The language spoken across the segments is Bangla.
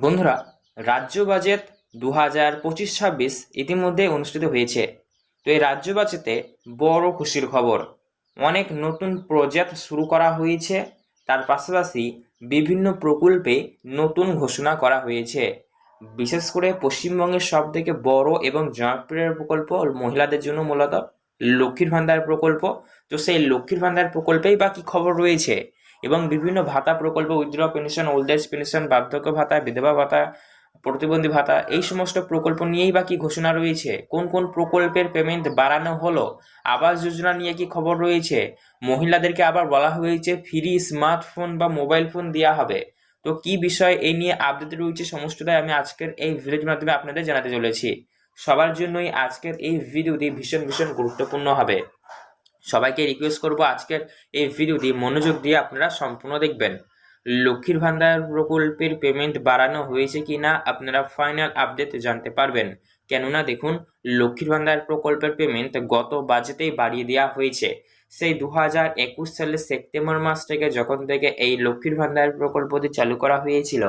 বন্ধুরা, রাজ্য বাজেট দু হাজার পঁচিশ ছাব্বিশ ইতিমধ্যে অনুষ্ঠিত হয়েছে। তো এই রাজ্য বাজেটে বড় খুশির খবর। অনেক নতুন প্রজেক্ট শুরু করা হয়েছে। তার পাশাপাশি বিভিন্ন প্রকল্পে নতুন ঘোষণা করা হয়েছে। বিশেষ করে পশ্চিমবঙ্গের সব থেকে বড় এবং জনপ্রিয় প্রকল্প মহিলাদের জন্য মূলত লক্ষ্মীর ভান্ডার প্রকল্প। তো সেই লক্ষ্মীর ভান্ডার প্রকল্পেই বা কী খবর রয়েছে? এবং বিভিন্ন ভাতা প্রকল্প withdraw pension old age pension বার্ধক্য ভাতা, বিধবা ভাতা, প্রতিবন্ধী ভাতা, এই সমস্ত প্রকল্প নিয়েই বা কি ঘোষণা রয়েছে? কোন কোন প্রকল্পের পেমেন্ট বাড়ানো হলো? আবাস যোজনা নিয়ে কি খবর রয়েছে? মহিলাদেরকে আবার বলা হয়েছে ফ্রি স্মার্টফোন বা মোবাইল ফোন দেওয়া হবে। তো কি বিষয় এই নিয়ে আপডেট রয়েছে সমস্তটাই আমি আজকের এই ভিডিওর মাধ্যমে আপনাদের জানাতে চলেছি। সবার জন্যই আজকের এই ভিডিওটি ভীষণ ভীষণ গুরুত্বপূর্ণ হবে। সবাইকে রিকোয়েস্ট করব আজকের এই ভিডিওটি মনোযোগ দিয়ে আপনারা সম্পূর্ণ দেখবেন। লক্ষ্মীর ভান্ডার প্রকল্পের পেমেন্ট বাড়ানো হয়েছে কি না আপনারা ফাইনাল আপডেট জানতে পারবেন। কেননা দেখুন, লক্ষ্মীর ভান্ডার প্রকল্পের পেমেন্ট গত বাজেটেই বাড়িয়ে দেওয়া হয়েছে। সেই দু হাজার একুশ সালের সেপ্টেম্বর মাস থেকে যখন থেকে এই লক্ষ্মীর ভান্ডার প্রকল্পটি চালু করা হয়েছিল,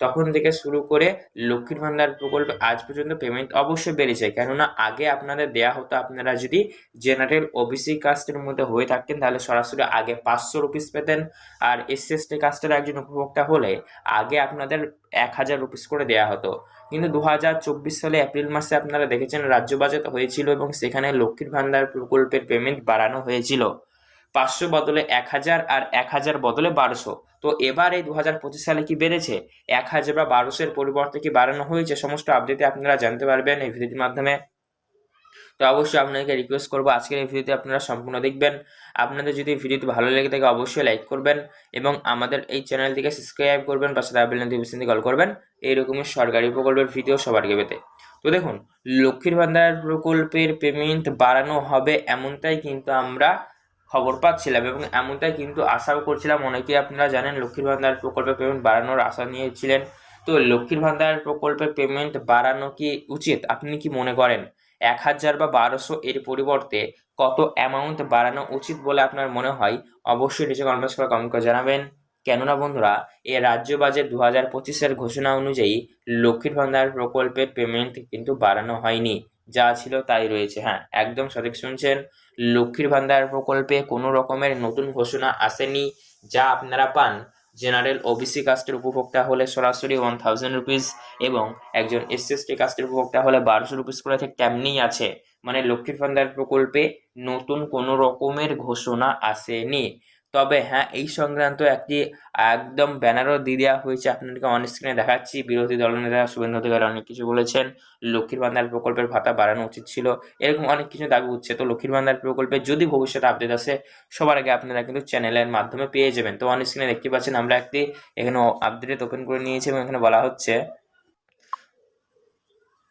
তখন থেকে শুরু করে লক্ষ্মীর ভান্ডার প্রকল্পে আজ পর্যন্ত পেমেন্ট অবশ্যই বেড়েছে। কেননা, আগে আপনাদের দেয়া হতো আপনারা যদি জেনারেল ওবিসি কাস্টের মধ্যে হয়ে থাকতেন, তাহলে সরাসরি আগে পাঁচশো রুপিস পেতেন। আর এসসি এসটি কাস্টের একজন উপভোক্তা হলে আগে আপনাদের এক হাজার রুপিস করে দেওয়া হতো। কিন্তু দু হাজার চব্বিশ সালে এপ্রিল মাসে আপনারা দেখেছেন রাজ্য বাজেট হয়েছিল এবং সেখানে লক্ষ্মীর ভান্ডার প্রকল্পের পেমেন্ট বাড়ানো হয়েছিল। পাঁচশো বদলে এক হাজার আর এক হাজার বদলে বারোশো। তো এবার এই দু হাজার পঁচিশ সালে কি বেড়েছে? এক হাজার বা বারোশোর পরিবর্তে কি বাড়ানো হয়েছে? সমস্ত আপডেটে আপনারা জানতে পারবেন এই ভিডিওটির মাধ্যমে। তো অবশ্যই আপনাকে রিকোয়েস্ট করব। আজকের এই ভিডিওতে আপনারা সম্পূর্ণ দেখবেন। আপনাদের যদি ভিডিওটি ভালো লেগে থাকে, অবশ্যই লাইক করবেন এবং আমাদের এই চ্যানেলটিকে সাবস্ক্রাইব করবেন, পাশে দাবেল নোটিফিকেশন কল করবেন। এইরকমই সরকারি প্রকল্পের ভিডিও সবার আগে পেতে। তো দেখুন, লক্ষ্মীর ভান্ডার প্রকল্পের পেমেন্ট বাড়ানো হবে এমনটাই কিন্তু আমরা খবর পাচ্ছিলাম এবং এমনটাই কিন্তু আশাও করছিলাম। অনেকেই আপনারা জানেন, লক্ষ্মীর ভান্ডার প্রকল্পের পেমেন্ট বাড়ানোর আশা নিয়েছিলেন। তো লক্ষ্মীর ভান্ডার প্রকল্পের পেমেন্ট বাড়ানো কি উচিত? আপনি কি মনে করেন? এক হাজার বা বারোশো এর পরিবর্তে কত অ্যামাউন্ট বাড়ানো উচিত বলে আপনার মনে হয়? অবশ্যই নিচে কমেন্টস করে কমেন্ট করে জানাবেন। কেননা বন্ধুরা, এ রাজ্য বাজেট দু হাজার পঁচিশের ঘোষণা অনুযায়ী লক্ষ্মীর ভান্ডার প্রকল্পের পেমেন্ট কিন্তু বাড়ানো হয়নি। যা ছিল তাই রয়েছে। হ্যাঁ একদম সঠিক শুনছেন। লক্ষ্মীর ভান্ডার প্রকল্পে কোনো রকমের নতুন ঘোষণা আসেনি। যা আপনারা পান। জেনারেল ওবিসি কাস্টের উপভোক্তা হলে সরাসরি ওয়ান থাউজেন্ড রুপিস এবং একজন এসসি কাস্টের উপভোক্তা হলে বারোশো রুপিস করে ঠিক তেমনিই আছে। মানে লক্ষ্মীর ভান্ডার প্রকল্পে নতুন কোনো রকমের ঘোষণা আসেনি। তবে হ্যাঁ এই সংক্রান্ত একটি, একদম ব্যানারও দিয়ে দেওয়া হয়েছে আপনাদেরকে অন স্ক্রিনে দেখাচ্ছি। বিরোধী দলনেতা শুভেন্দু অধিকারী অনেক কিছু বলেছেন। লক্ষ্মীর ভান্ডার প্রকল্পের ভাতা বাড়ানো উচিত ছিল। এরকম অনেক কিছু দাবি উঠছে। তো লক্ষ্মীর ভান্ডার প্রকল্পে যদি ভবিষ্যতে আপডেট আসে, সবার আগে আপনারা কিন্তু চ্যানেলের মাধ্যমে পেয়ে যাবেন। তো অন স্ক্রিনে দেখতে পাচ্ছেন আমরা একটি, এখানে আপডেট ওপেন করে নিয়েছি এবং এখানে বলা হচ্ছে,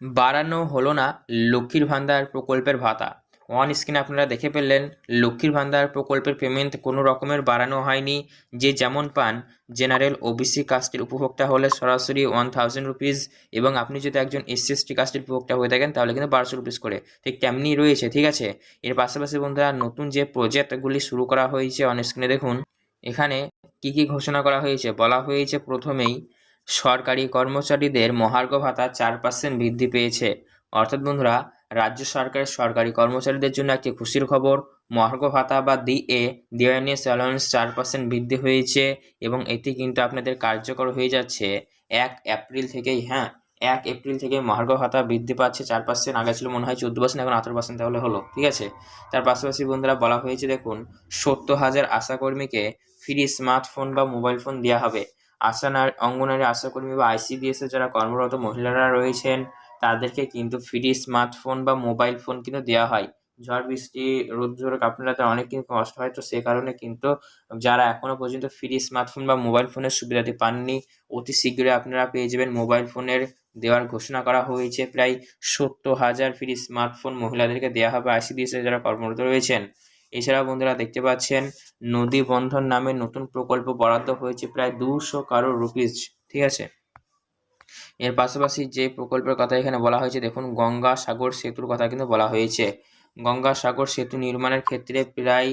বাড়ানো হলো না লক্ষ্মীর ভান্ডার প্রকল্পের ভাতা। ওয়ান স্ক্রিনে আপনারা দেখে ফেললেন, লক্ষ্মীর ভান্ডার প্রকল্পের পেমেন্ট কোনো রকমের বাড়ানো হয়নি। যে যেমন পান জেনারেল ওবিসি কাস্টের উপভোক্তা হলে সরাসরি ওয়ান থাউজেন্ড রুপিস এবং আপনি যদি একজন এসসি এসটি কাস্টের উপভোক্তা হয়ে থাকেন, তাহলে কিন্তু বারোশো রুপিস করে। ঠিক তেমনি রয়েছে, ঠিক আছে? এর পাশাপাশি বন্ধুরা, নতুন যে প্রজেক্টগুলি শুরু করা হয়েছে অন স্ক্রিনে দেখুন। এখানে কি কি ঘোষণা করা হয়েছে? বলা হয়েছে প্রথমেই, সরকারি কর্মচারীদের মহার্ঘ ভাতা চার পার্সেন্ট বৃদ্ধি পেয়েছে। অর্থাৎ বন্ধুরা রাজ্য সরকারের সরকারি কর্মচারীদের জন্য একটি খুশির খবর। মহার্ঘ ভাতা বা ডিএ ডিওএনএস অ্যালাউন্স চার পার্সেন্ট বৃদ্ধি হয়েছে এবং এটি কিন্তু আপনাদের কার্যকর হয়ে যাচ্ছে। এক এপ্রিল থেকেই হ্যাঁ এক এপ্রিল থেকে মহার্ঘ ভাতা বৃদ্ধি পাচ্ছে চার পার্সেন্ট আগে ছিল মনে হয় চোদ্দ পার্সেন্ট এখন আঠারো পার্সেন্ট তাহলে হলো, ঠিক আছে? তার পাশাপাশি বন্ধুরা বলা হয়েছে, দেখুন, সত্তর হাজার আশাকর্মীকে ফ্রি স্মার্টফোন বা মোবাইল ফোন দেওয়া হবে। আশা অঙ্গনারী আশাকর্মী বা আইসিডিএসে যারা কর্মরত মহিলারা রয়েছেন তাদেরকে কিন্তু ফ্রি স্মার্টফোন বা মোবাইল ফোন কিন্তু দেওয়া হয়। ঝড়, বৃষ্টি রোদ রোদ্দুর কাপড়াতে অনেক কিন্তু কষ্ট হয়। তো সে কারণে কিন্তু যারা এখনও পর্যন্ত ফ্রি স্মার্টফোন বা মোবাইল ফোনের সুবিধাটি পাননি, অতি শীঘ্রই আপনারা পেয়ে যাবেন মোবাইল ফোনের দেওয়ার ঘোষণা করা হয়েছে। প্রায় সত্তর হাজার ফ্রি স্মার্টফোন মহিলাদেরকে দেওয়া হবে আইসিডিএসে যারা কর্মরত রয়েছেন। এছাড়া বন্ধুরা দেখতে পাচ্ছেন, নদী বন্ধন নামে নতুন প্রকল্প বরাদ্দ হয়েছে প্রায় দুশো কারোর রুপিস ঠিক আছে? এর পাশাপাশি যে প্রকল্পের কথা এখানে বলা হয়েছে, দেখুন, গঙ্গা সাগর সেতুর কথা কিন্তু বলা হয়েছে। গঙ্গা সাগর সেতু নির্মাণের ক্ষেত্রে প্রায়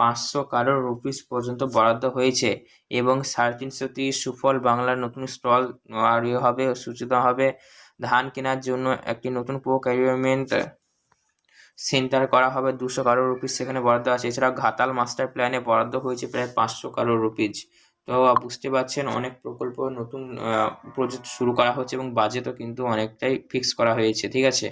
পাঁচশো কারোর রুপিস পর্যন্ত বরাদ্দ হয়েছে এবং সাড়ে তিনশোটি সুফল বাংলার নতুন স্টল আর ইয়ে হবে, সূচিত হবে। ধান কেনার জন্য একটি নতুন প্রোক্যারিয়মেন্ট সেন্টার করা হবে, দুশো কারোর রুপিস সেখানে বরাদ্দ আছে। এছাড়াও ঘাতাল মাস্টার প্ল্যানে বরাদ্দ হয়েছে প্রায় পাঁচশো কারোর রুপিজ তো বুঝতে পারছেন অনেক প্রকল্প নতুন প্রজেক্ট শুরু করা হচ্ছে এবং বাজেটও কিন্তু অনেকটাই ফিক্স করা হয়েছে, ঠিক আছে?